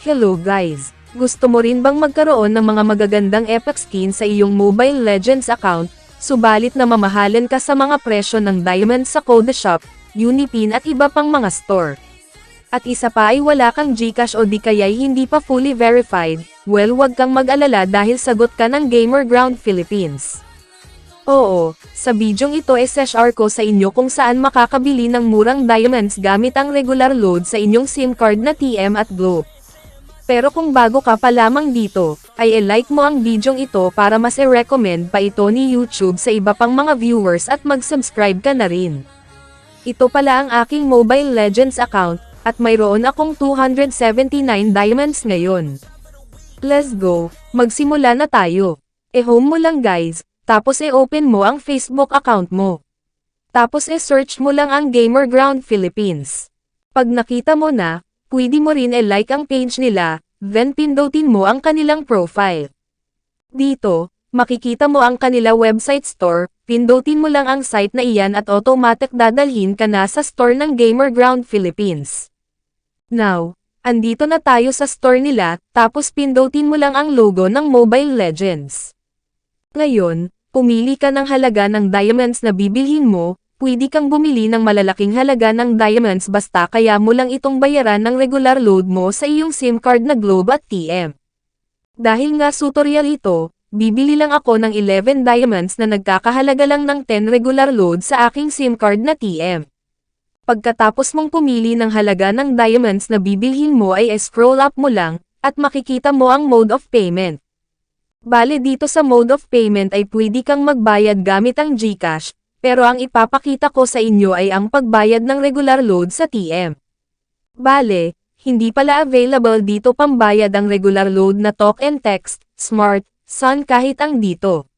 Hello guys! Gusto mo rin bang magkaroon ng mga magagandang epic skin sa iyong Mobile Legends account, subalit na mamahalan ka sa mga presyo ng diamond sa Code Shop, Unipin at iba pang mga store? At isa pa ay wala kang Gcash o di kaya'y hindi pa fully verified, well wag kang mag-alala dahil sagot ka ng Gamer Ground Philippines. Oo, sa bidyong ito SSR ko sa inyo kung saan makakabili ng murang diamonds gamit ang regular load sa inyong SIM card na TM at Globe. Pero kung bago ka pa lamang dito, ay i-like mo ang bidyong ito para mas i-recommend pa ito ni YouTube sa iba pang mga viewers at mag-subscribe ka na rin. Ito pala ang aking Mobile Legends account, at mayroon akong 279 diamonds ngayon. Let's go, magsimula na tayo. E-home mo lang guys, tapos e-open mo ang Facebook account mo. Tapos e-search mo lang ang Gamer Ground Philippines. Pag nakita mo na, pwede mo rin e-like ang page nila, then pindutin mo ang kanilang profile. Dito, makikita mo ang kanila website store, pindutin mo lang ang site na iyan at automatic dadalhin ka na sa store ng Gamer Ground Philippines. Now, andito na tayo sa store nila, tapos pindutin mo lang ang logo ng Mobile Legends. Ngayon, pumili ka ng halaga ng diamonds na bibilhin mo, pwede kang bumili ng malalaking halaga ng diamonds basta kaya mo lang itong bayaran ng regular load mo sa iyong SIM card na Globe at TM. Dahil nga tutorial ito, bibili lang ako ng 11 diamonds na nagkakahalaga lang ng 10 regular load sa aking SIM card na TM. Pagkatapos mong pumili ng halaga ng diamonds na bibilhin mo ay scroll up mo lang, at makikita mo ang mode of payment. Bale dito sa mode of payment ay pwede kang magbayad gamit ang GCash, pero ang ipapakita ko sa inyo ay ang pagbayad ng regular load sa TM. Bale, hindi pala available dito pambayad ang regular load na talk and text, smart, sun kahit ang dito.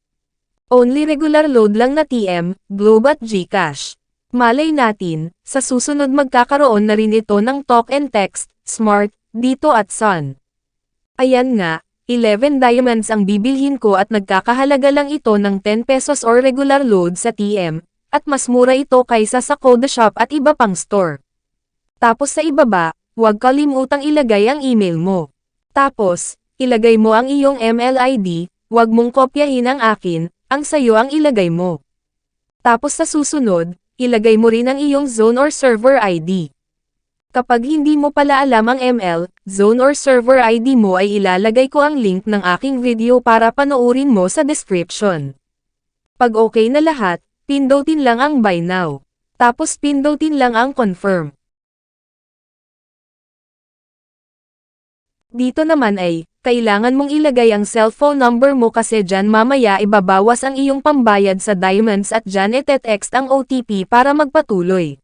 Only regular load lang na TM, Globe at GCash. Malay natin, sa susunod magkakaroon na rin ito ng talk and text, smart, dito at sun. Ayan nga, 11 diamonds ang bibilhin ko at nagkakahalaga lang ito ng 10 pesos or regular load sa TM, at mas mura ito kaysa sa Code Shop at iba pang store. Tapos sa ibaba, huwag kalimutang ilagay ang email mo. Tapos, ilagay mo ang iyong ML ID, huwag mong kopyahin ang akin, ang sayo ang ilagay mo. Tapos sa susunod, ilagay mo rin ang iyong zone or server ID. Kapag hindi mo pala alam ang ML, zone or server ID mo ay ilalagay ko ang link ng aking video para panoorin mo sa description. Pag okay na lahat, pindutin lang ang buy now. Tapos pindutin lang ang confirm. Dito naman ay, kailangan mong ilagay ang cellphone number mo kasi dyan mamaya ibabawas ang iyong pambayad sa diamonds at dyan itetext ang OTP para magpatuloy.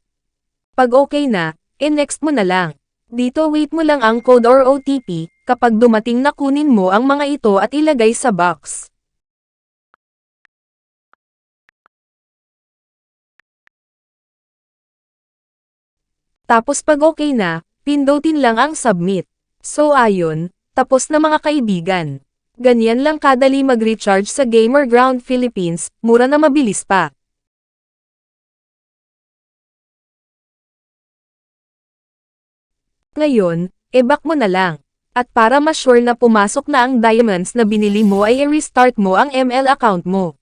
Pag okay na, i-next mo na lang. Dito wait mo lang ang code or OTP, kapag dumating na kunin mo ang mga ito at ilagay sa box. Tapos pag okay na, pindutin lang ang submit. So ayon, tapos na mga kaibigan. Ganyan lang kadali mag-recharge sa Gamer Ground Philippines, mura na mabilis pa. Ngayon, e-back mo na lang. At para ma-sure na pumasok na ang diamonds na binili mo ay i-restart mo ang ML account mo.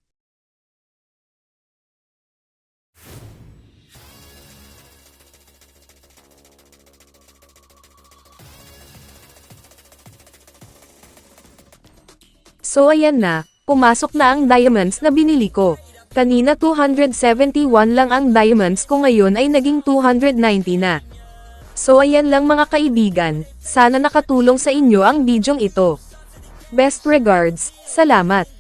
So ayan na, pumasok na ang diamonds na binili ko. Kanina 271 lang ang diamonds ko ngayon ay naging 290 na. So ayan lang mga kaibigan, sana nakatulong sa inyo ang bidyong ito. Best regards, salamat.